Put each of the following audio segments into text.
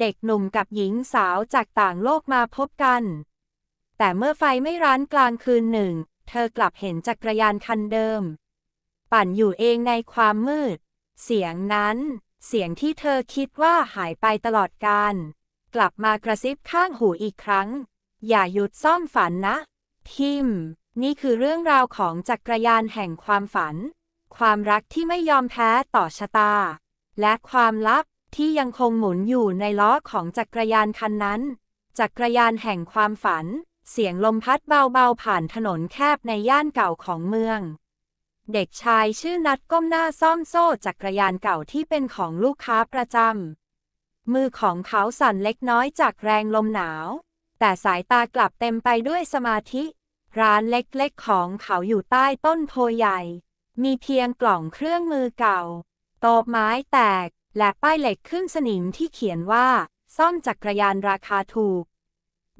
เด็กหนุ่มกับหญิงสาวจากต่างโลกมาพบกัน แต่เมื่อไฟไม่ร้านกลางคืนหนึ่ง เธอกลับเห็นจักรยานคันเดิม ปั่นอยู่เองในความมืด เสียงนั้น เสียงที่เธอคิดว่าหายไปตลอดกาลกลับมากระซิบข้างหูอีกครั้ง อย่าหยุดซ่อมฝันนะ ทิม นี่คือเรื่องราวของจักรยานแห่งความฝัน ความรักที่ไม่ยอมแพ้ต่อชะตา และความลับ ที่ยังคงหมุนอยู่ในล้อของจักรยานคันนั้น จักรยานแห่งความฝัน เสียงลมพัดเบาๆผ่านถนนแคบในย่านเก่าของเมือง เด็กชายชื่อนัดก้มหน้าซ่อมโซ่จักรยานเก่าที่เป็นของลูกค้าประจำ มือของเขาสั่นเล็กน้อยจากแรงลมหนาว แต่สายตากลับเต็มไปด้วยสมาธิ ร้านเล็กๆของเขาอยู่ใต้ต้นโพใหญ่ มีเพียงกล่องเครื่องมือเก่า โต๊ะไม้แตก และป้ายเหล็กขึ้นสนิมที่เขียนว่า ซ่อมจักรยานราคาถูก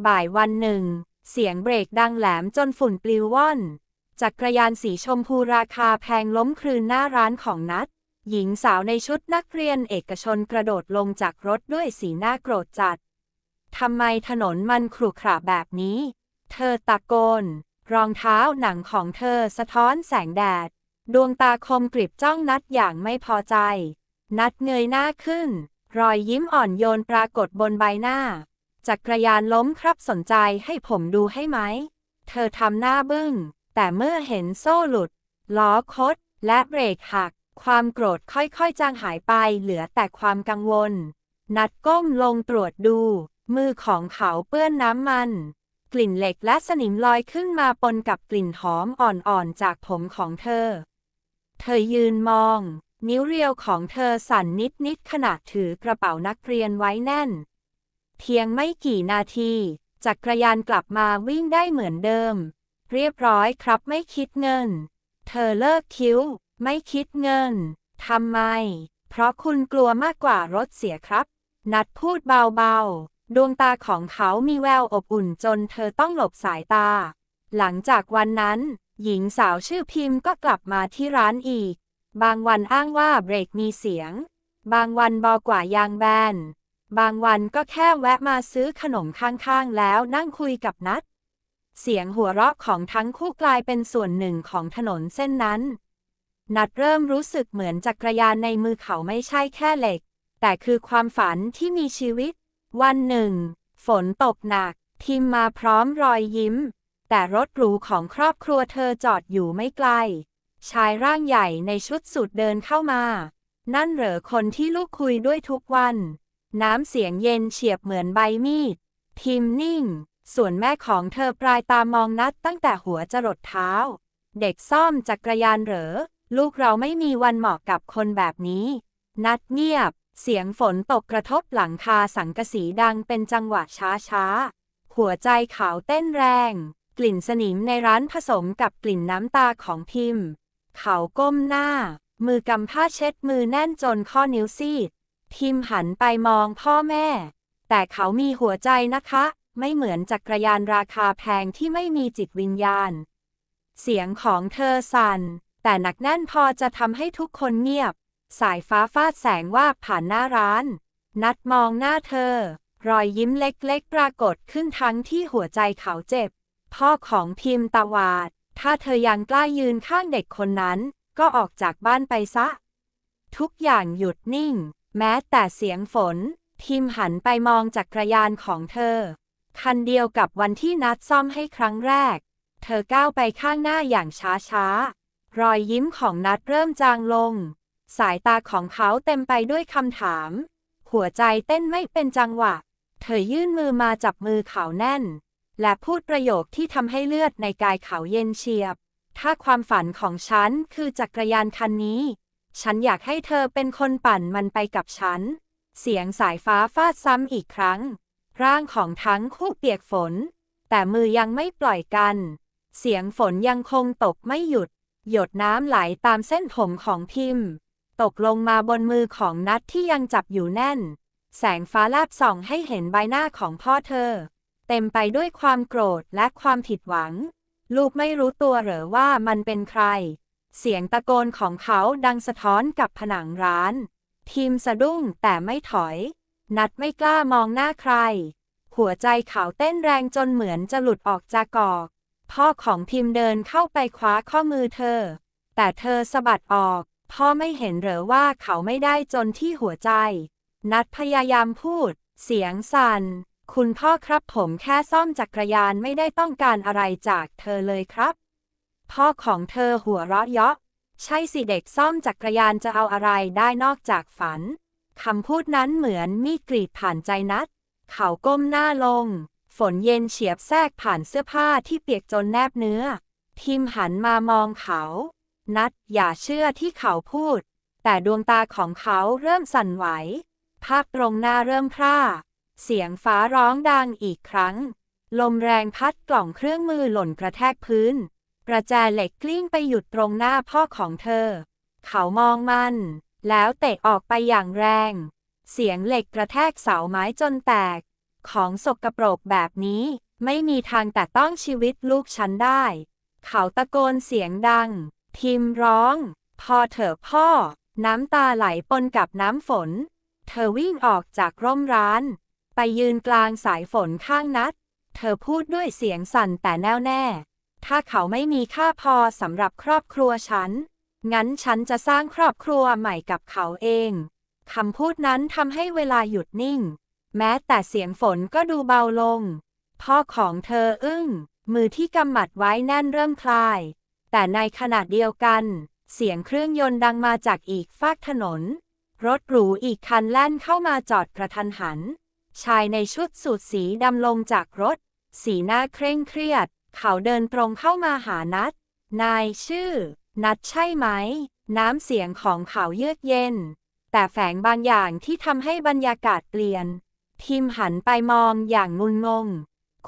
บ่ายวันหนึ่ง เสียงเบรกดังแหลมจนฝุ่นปลิวว่อน จักรยานสีชมพูราคาแพงล้มคลืนหน้าร้านของนัด หญิงสาวในชุดนักเรียนเอกชนกระโดดลงจากรถด้วยสีหน้าโกรธจัด ทำไมถนนมันขรุขระแบบนี้ เธอตะโกน รองเท้าหนังของเธอสะท้อนแสงแดด ดวงตาคมกริบจ้องนัดอย่างไม่พอใจ นัดเงยหน้าขึ้น รอยยิ้มอ่อนโยนปรากฏบนใบหน้า จักรยานล้มครับสนใจให้ผมดูให้ไหม เธอทำหน้าบึ้ง แต่เมื่อเห็นโซ่หลุด ล้อคด และเบรกหัก ความโกรธค่อยๆ จางหายไปเหลือแต่ความกังวล นัดก้มลงตรวจดู มือของเขาเปื้อนน้ำมัน กลิ่นเหล็กและสนิมลอยขึ้นมาปนกับกลิ่นหอมอ่อนๆจากผมของเธอ เธอยืนมอง นิ้วเรียวของเธอสั่นนิดๆขณะถือกระเป๋านักเรียนไว้แน่น เพียงไม่กี่นาทีจักรยานกลับมาวิ่งได้เหมือนเดิม เรียบร้อยครับไม่คิดเงิน เธอเลิกคิ้ว ไม่คิดเงินทำไม เพราะคุณกลัวมากกว่ารถเสียครับ นัดพูดเบาๆ ดวงตาของเขามีแววอบอุ่นจนเธอต้องหลบสายตา หลังจากวันนั้น หญิงสาวชื่อพิมพ์ก็กลับมาที่ร้านอีก บางวันอ้างว่าเบรกมีเสียง บางวันบอกว่ายางแบน บางวันก็แค่แวะมาซื้อขนมข้างๆ แล้วนั่งคุยกับนัด เสียงหัวเราะของทั้งคู่กลายเป็นส่วนหนึ่งของถนนเส้นนั้น นัดเริ่มรู้สึกเหมือนจักรยานในมือเขาไม่ใช่แค่เหล็ก แต่คือความฝันที่มีชีวิต วันหนึ่ง ฝนตกหนัก ทิมมาพร้อมรอยยิ้ม แต่รถหรูของครอบครัวเธอจอดอยู่ไม่ไกล ชายร่างใหญ่ในชุดสูทเดินเข้ามา นั่นเหรอคนที่ลูกคุยด้วยทุกวัน น้ำเสียงเย็นเฉียบเหมือนใบมีดทิมนิ่ง ส่วนแม่ของเธอปลายตามองนัดตั้งแต่หัวจรดเท้า เด็กซ่อมจักรยานเหรอ ลูกเราไม่มีวันเหมาะกับคนแบบนี้ นัดเงียบ เสียงฝนตกกระทบหลังคาสังกะสีดังเป็นจังหวะช้าๆ หัวใจขาวเต้นแรง กลิ่นสนิมในร้านผสมกับกลิ่นน้ำตาของพิมพ์ เขาก้มหน้า มือกำผ้าเช็ดมือแน่นจนข้อนิ้วซีด พิมหันไปมองพ่อแม่ แต่เขามีหัวใจนะคะ ไม่เหมือนจักรยานราคาแพงที่ไม่มีจิตวิญญาณ เสียงของเธอสั่น แต่หนักแน่นพอจะทำให้ทุกคนเงียบ สายฟ้าฟาดแสงว่าบผ่านหน้าร้าน นัดมองหน้าเธอ รอยยิ้มเล็กๆ ปรากฏขึ้นทั้งที่หัวใจเขาเจ็บ พ่อของพิมพ์ตาวาด ถ้าเธอยังกล้ายืนข้างเด็กคนนั้น ก็ออกจากบ้านไปซะ ทุกอย่างหยุดนิ่ง แม้แต่เสียงฝนพิมหันไปมองจักรยานของเธอ คันเดียวกับวันที่นัดซ่อมให้ครั้งแรก เธอก้าวไปข้างหน้าอย่างช้าๆ รอยยิ้มของนัดเริ่มจางลง สายตาของเขาเต็มไปด้วยคำถาม หัวใจเต้นไม่เป็นจังหวะ เธอยื่นมือมาจับมือเขาแน่น และพูดประโยคที่ทำให้เลือดในกายเขาเย็นเฉียบ ถ้าความฝันของฉันคือจักรยานคันนี้ ฉันอยากให้เธอเป็นคนปั่นมันไปกับฉัน เสียงสายฟ้าฟาดซ้ำอีกครั้ง ร่างของทั้งคู่เปียกฝน แต่มือยังไม่ปล่อยกัน เสียงฝนยังคงตกไม่หยุด หยดน้ำไหลตามเส้นผมของพิมพ์ ตกลงมาบนมือของนัดที่ยังจับอยู่แน่น แสงฟ้าแลบส่องให้เห็นใบหน้าของพ่อเธอ เต็มไปด้วยความโกรธและความผิดหวัง ลูกไม่รู้ตัวเหรอว่ามันเป็นใคร เสียงตะโกนของเขาดังสะท้อนกับผนังร้าน ทีมสะดุ้งแต่ไม่ถอย นัดไม่กล้ามองหน้าใคร หัวใจเขาเต้นแรงจนเหมือนจะหลุดออกจากกอก พ่อของพิมพ์เดินเข้าไปคว้าข้อมือเธอ แต่เธอสะบัดออก พ่อไม่เห็นเหรอว่าเขาไม่ได้จนที่หัวใจ นัดพยายามพูด เสียงสั่น คุณพ่อครับผมแค่ซ่อมจักรยานไม่ได้ต้องการอะไรจากเธอเลยครับ พ่อของเธอหัวเราะเยาะ ใช่สิเด็กซ่อมจักรยานจะเอาอะไรได้นอกจากฝัน คำพูดนั้นเหมือนมีกรีดผ่านใจนัด เขาก้มหน้าลง ฝนเย็นเฉียบแทรกผ่านเสื้อผ้าที่เปียกจนแนบเนื้อ พิมหันมามองเขา นัดอย่าเชื่อที่เขาพูด แต่ดวงตาของเขาเริ่มสั่นไหว ภาพตรงหน้าเริ่มพร่า เสียงฟ้าร้องดังอีกครั้ง ลมแรงพัดกล่องเครื่องมือหล่นกระแทกพื้น ประแจเหล็กกลิ้งไปหยุดตรงหน้าพ่อของเธอ เขามองมัน แล้วเตะออกไปอย่างแรง เสียงเหล็กกระแทกเสาไม้จนแตก ของสกปรกแบบนี้ ไม่มีทางแต่ต้องชีวิตลูกฉันได้ เขาตะโกนเสียงดัง พิมร้อง พอเถอะพ่อ น้ำตาไหลปนกับน้ำฝน เธอวิ่งออกจากร่มร้าน ไปยืนกลางสายฝนข้างนัด เธอพูดด้วยเสียงสั่นแต่แน่วแน่ ถ้าเขาไม่มีค่าพอสำหรับครอบครัวฉัน งั้นฉันจะสร้างครอบครัวใหม่กับเขาเอง คำพูดนั้นทำให้เวลาหยุดนิ่ง แม้แต่เสียงฝนก็ดูเบาลง พ่อของเธออึ้ง มือที่กำหมัดไว้แน่นเริ่มคลาย แต่ในขณะเดียวกัน เสียงเครื่องยนต์ดังมาจากอีกฟากถนน รถหรูอีกคันแล่นเข้ามาจอดกระทันหัน ชายในชุดสูทสีดำลงจากรถ สีหน้าเคร่งเครียด เขาเดินตรงเข้ามาหานัด นายชื่อ นัดใช่ไหม น้ำเสียงของเขาเยือกเย็น แต่แฝงบางอย่างที่ทำให้บรรยากาศเปลี่ยนทิมหันไปมองอย่างงุนงง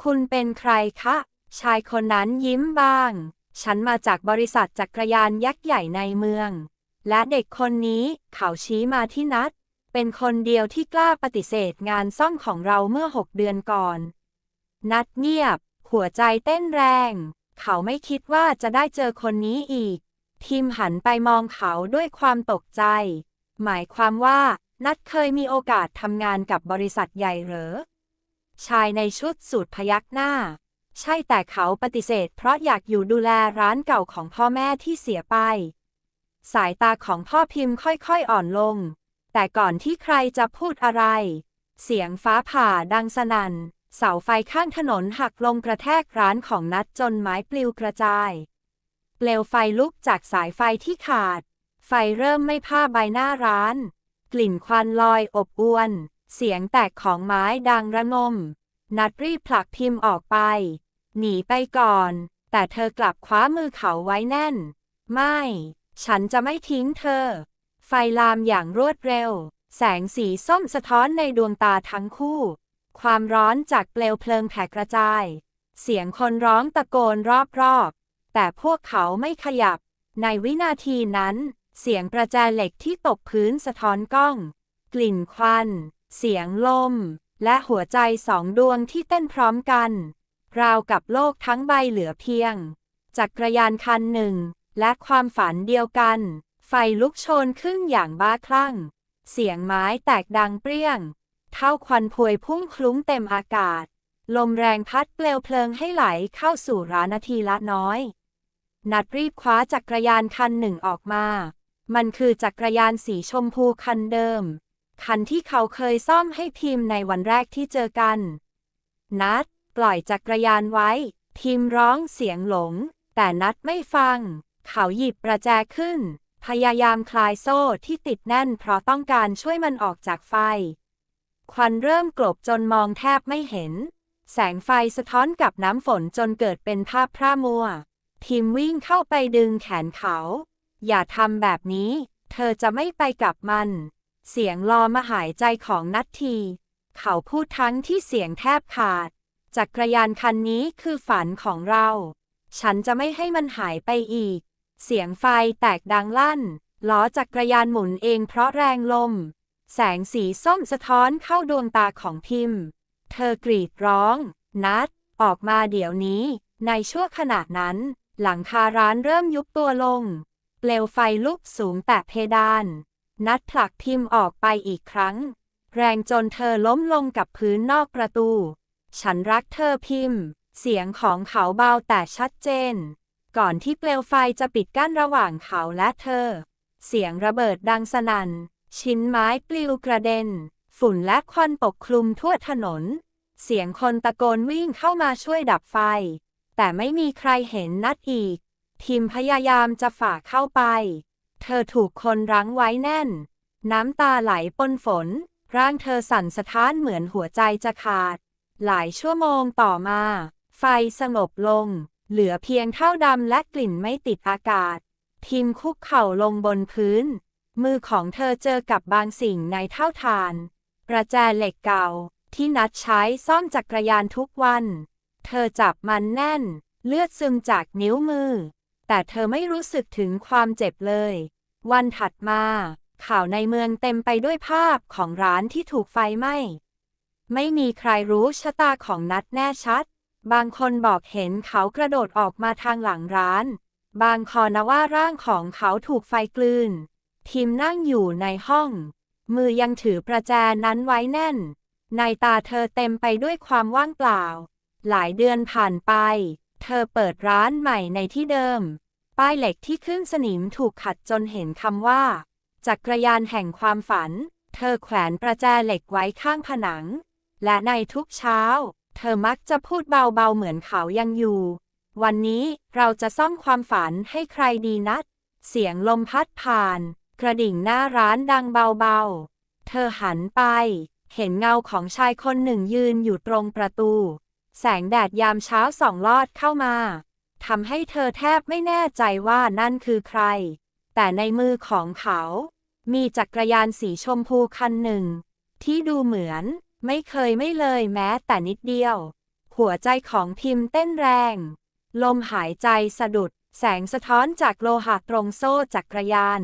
คุณเป็นใครคะ ชายคนนั้นยิ้มบ้าง ฉันมาจากบริษัทจักรยานยักษ์ใหญ่ในเมือง และเด็กคนนี้เขาชี้มาที่นัด เป็นคนเดียวที่กล้าปฏิเสธงานซ่อมของเราเมื่อหกเดือนก่อน นัดเงียบ หัวใจเต้นแรง เขาไม่คิดว่าจะได้เจอคนนี้อีกทิมหันไปมองเขาด้วยความตกใจ หมายความว่า นัดเคยมีโอกาสทำงานกับบริษัทใหญ่เหรอ ชายในชุดสูทพยักหน้า ใช่แต่เขาปฏิเสธ เพราะอยากอยู่ดูแลร้านเก่าของพ่อแม่ที่เสียไป สายตาของพ่อพิมพ์ค่อยๆอ่อนลง แต่ก่อนที่ใครจะพูดอะไร เสียงฟ้าผ่าดังสนั่น เสาไฟข้างถนนหักลงกระแทกร้านของนัดจนไม้ปลิวกระจาย เปลวไฟลุกจากสายไฟที่ขาด ไฟเริ่มไม่ผ้าใบหน้าร้าน กลิ่นควันลอยอบอวน เสียงแตกของไม้ดังระงม นัดรีบผลักพิมพ์ออกไป หนีไปก่อน แต่เธอกลับคว้ามือเขาไว้แน่น ไม่ ฉันจะไม่ทิ้งเธอ ไฟลามอย่างรวดเร็ว แสงสีส้มสะท้อนในดวงตาทั้งคู่ ความร้อนจากเปลวเพลิงแผ่กระจาย เสียงคนร้องตะโกนรอบๆ แต่พวกเขาไม่ขยับ ในวินาทีนั้น เสียงประแจเหล็กที่ตกพื้นสะท้อนกล้อง กลิ่นควัน เสียงลม และหัวใจสองดวงที่เต้นพร้อมกัน ราวกับโลกทั้งใบเหลือเพียง จักรยานคันหนึ่ง และความฝันเดียวกัน ไฟลุกโชนขึ้นอย่างบ้าคลั่ง เสียงไม้แตกดังเปรี้ยง เท่าควันพวยพุ่งคลุ้งเต็มอากาศ ลมแรงพัดเปลวเพลิงให้ไหลเข้าสู่ร้านนาทีละน้อย นัดรีบคว้าจักรยานคันหนึ่งออกมา มันคือจักรยานสีชมพูคันเดิม คันที่เขาเคยซ่อมให้พิมพ์ในวันแรกที่เจอกัน นัดปล่อยจักรยานไว้ พิมพ์ร้องเสียงหลง แต่นัดไม่ฟัง เขาหยิบประแจขึ้น พยายามคลายโซ่ที่ติดแน่นเพราะต้องการช่วยมันออกจากไฟ ควันเริ่มกลบจนมองแทบไม่เห็น แสงไฟสะท้อนกับน้ำฝนจนเกิดเป็นภาพพร่ามัว พิมวิ่งเข้าไปดึงแขนเขา อย่าทำแบบนี้ เธอจะไม่ไปกับมัน เสียงรอมาหายใจของนัทที เขาพูดทั้งที่เสียงแทบขาด จักรยานคันนี้คือฝันของเรา ฉันจะไม่ให้มันหายไปอีก เสียงไฟแตกดังลั่น ล้อจักรยานหมุนเองเพราะแรงลม แสงสีส้มสะท้อนเข้าดวงตาของพิมพ์ เธอกรีดร้อง นัด ออกมาเดี๋ยวนี้ ในชั่วขณะนั้น หลังคาร้านเริ่มยุบตัวลง เปลวไฟลุกสูงแต่เพดาน นัดผลักพิมพ์ออกไปอีกครั้ง แรงจนเธอล้มลงกับพื้นนอกประตู ฉันรักเธอพิมพ์ เสียงของเขาเบาแต่ชัดเจน ก่อนที่เปลวไฟจะปิดกั้นระหว่างเขาและเธอ เสียงระเบิดดังสนั่น ชิ้นไม้ปลิวกระเด็น ฝุ่นและควันปกคลุมทั่วถนน เสียงคนตะโกนวิ่งเข้ามาช่วยดับไฟ แต่ไม่มีใครเห็นนัดอีกทีมพยายามจะฝ่าเข้าไป เธอถูกคนรั้งไว้แน่น น้ำตาไหลปนฝน ร่างเธอสั่นสะท้านเหมือนหัวใจจะขาด หลายชั่วโมงต่อมา ไฟสงบลง เหลือเพียงเท่าดำและกลิ่นไม่ติดอากาศทีมคุกเข่าลงบนพื้น มือของเธอเจอกับบางสิ่งในเท่าทาน ประแจเหล็กเก่า ที่นัดใช้ซ่อมจักรยานทุกวัน เธอจับมันแน่น เลือดซึมจากนิ้วมือ แต่เธอไม่รู้สึกถึงความเจ็บเลย วันถัดมา ข่าวในเมืองเต็มไปด้วยภาพของร้านที่ถูกไฟไหม้ ไม่มีใครรู้ชะตาของนัดแน่ชัด บางคนบอกเห็นเขากระโดดออกมาทางหลังร้าน บางคอนว่าร่างของเขาถูกไฟกลืนทีมนั่งอยู่ในห้อง มือยังถือประแจนั้นไว้แน่น ในตาเธอเต็มไปด้วยความว่างเปล่า หลายเดือนผ่านไป เธอเปิดร้านใหม่ในที่เดิม ป้ายเหล็กที่ขึ้นสนิมถูกขัดจนเห็นคำว่า จักรยานแห่งความฝัน เธอแขวนประแจเหล็กไว้ข้างผนัง และในทุกเช้า เธอมักจะพูดเบาๆเหมือนเขายังอยู่ วันนี้เราจะซ่อมความฝันให้ใครดีนัด เสียงลมพัดผ่าน กระดิ่งหน้าร้านดังเบาๆ เธอหันไป เห็นเงาของชายคนหนึ่งยืนอยู่ตรงประตู แสงแดดยามเช้าส่องลอดเข้ามาทำให้เธอแทบไม่แน่ใจว่านั่นคือใคร แต่ในมือของเขา มีจักรยานสีชมพูคันหนึ่ง ที่ดูเหมือน ไม่เคยไม่เลยแม้แต่นิดเดียว หัวใจของพิมพ์เต้นแรง ลมหายใจสะดุด แสงสะท้อนจากโลหะตรงโซ่จักรยาน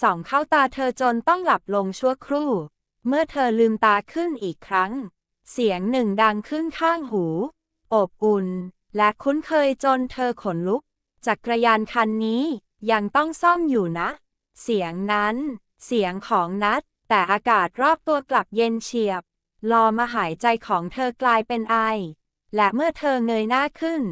ส่องเข้าตาเธอจนต้องหลับลงชั่วครู่ เมื่อเธอลืมตาขึ้นอีกครั้ง เสียงหนึ่งดังขึ้นข้างหู อบอุ่น และคุ้นเคยจนเธอขนลุก จักรยานคันนี้ยังต้องซ่อมอยู่นะ เสียงนั้น เสียงของนัด แต่อากาศรอบตัวกลับเย็นเฉียบ ลอมาหายใจของเธอกลายเป็นไอ และเมื่อเธอเงยหน้าขึ้น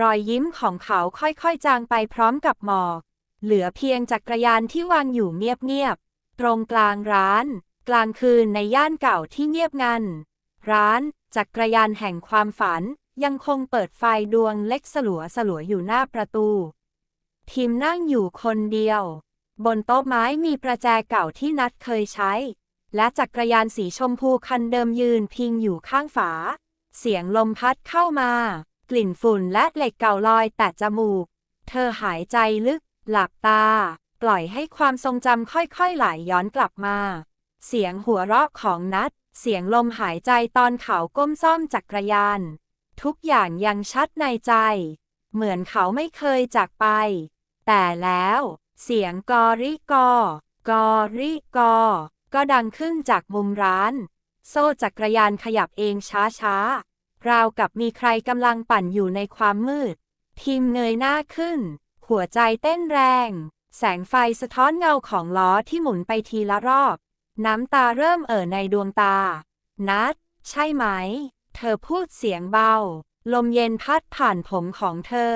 รอยยิ้มของเขาค่อยๆจางไปพร้อมกับหมอก เหลือเพียงจักรยานที่วางอยู่เงียบๆ ตรงกลางร้าน กลางคืนในย่านเก่าที่เงียบงัน ร้าน จักรยานแห่งความฝัน ยังคงเปิดไฟดวงเล็กสลัวสลัวอยู่หน้าประตู ทีมนั่งอยู่คนเดียว บนโต๊ะไม้มีประแจเก่าที่นัดเคยใช้ และจักรยานสีชมพูคันเดิมยืนพิงอยู่ข้างฝา เสียงลมพัดเข้ามา กลิ่นฝุ่นและเหล็กเก่าลอยแตะจมูก เธอหายใจลึก หลับตา ปล่อยให้ความทรงจำค่อยๆไหลย้อนกลับมา เสียงหัวเราะของนัด เสียงลมหายใจตอนเขาก้มซ่อมจักรยาน ทุกอย่างยังชัดในใจ เหมือนเขาไม่เคยจากไป แต่แล้ว เสียงกอริกอกอริกอ ก็ดังขึ้นจากมุมร้าน โซ่จักรยานขยับเองช้าๆ ราวกับมีใครกำลังปั่นอยู่ในความมืดทีมเงยหน้าขึ้น หัวใจเต้นแรง แสงไฟสะท้อนเงาของล้อที่หมุนไปทีละรอบ น้ำตาเริ่มเอ่อในดวงตา นัด ใช่ไหม เธอพูดเสียงเบา ลมเย็นพัดผ่านผมของเธอ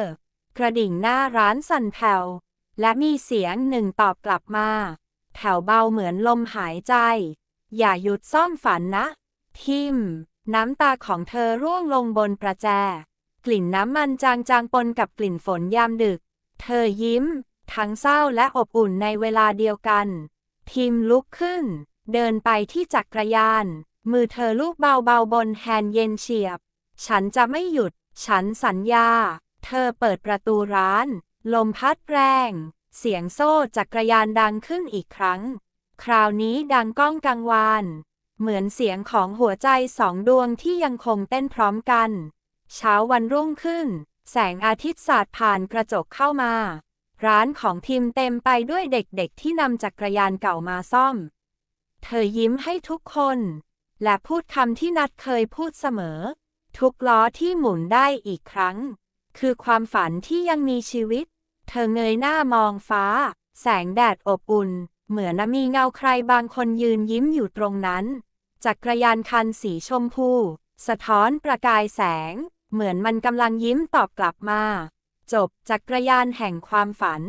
กระดิ่งหน้าร้านสั่นแผ่วและมีเสียงหนึ่งตอบกลับมา แผ่วเบาเหมือนลมหายใจ อย่าหยุดซ่อมฝันนะ ทิม น้ำตาของเธอร่วงลงบนประแจ กลิ่นน้ำมันจางๆปนกับกลิ่นฝนยามดึก เธอยิ้ม ทั้งเศร้าและอบอุ่นในเวลาเดียวกัน ทิมลุกขึ้น เดินไปที่จักรยาน มือเธอลูกเบาๆบนแฮนด์เย็นเฉียบ ฉันจะไม่หยุด ฉันสัญญา เธอเปิดประตูร้าน ลมพัดแรง เสียงโซ่จักรยานดังขึ้นอีกครั้ง คราวนี้ดังก้องกังวาน เหมือนเสียงของหัวใจสองดวงที่ยังคงเต้นพร้อมกัน เช้าวันรุ่งขึ้น แสงอาทิตย์สาดผ่านกระจกเข้ามา ร้านของพิมพ์เต็มไปด้วยเด็กๆที่นำจักรยานเก่ามาซ่อม เธอยิ้มให้ทุกคน และพูดคำที่นัดเคยพูดเสมอ ทุกล้อที่หมุนได้อีกครั้ง คือความฝันที่ยังมีชีวิต เธอเงยหน้ามองฟ้า แสงแดดอบอุ่น เหมือนมีเงาใครบางคนยืนยิ้มอยู่ตรงนั้น จักรยานคันสีชมพู สะท้อนประกายแสง เหมือนมันกำลังยิ้มตอบกลับมา จบจักรยานแห่งความฝัน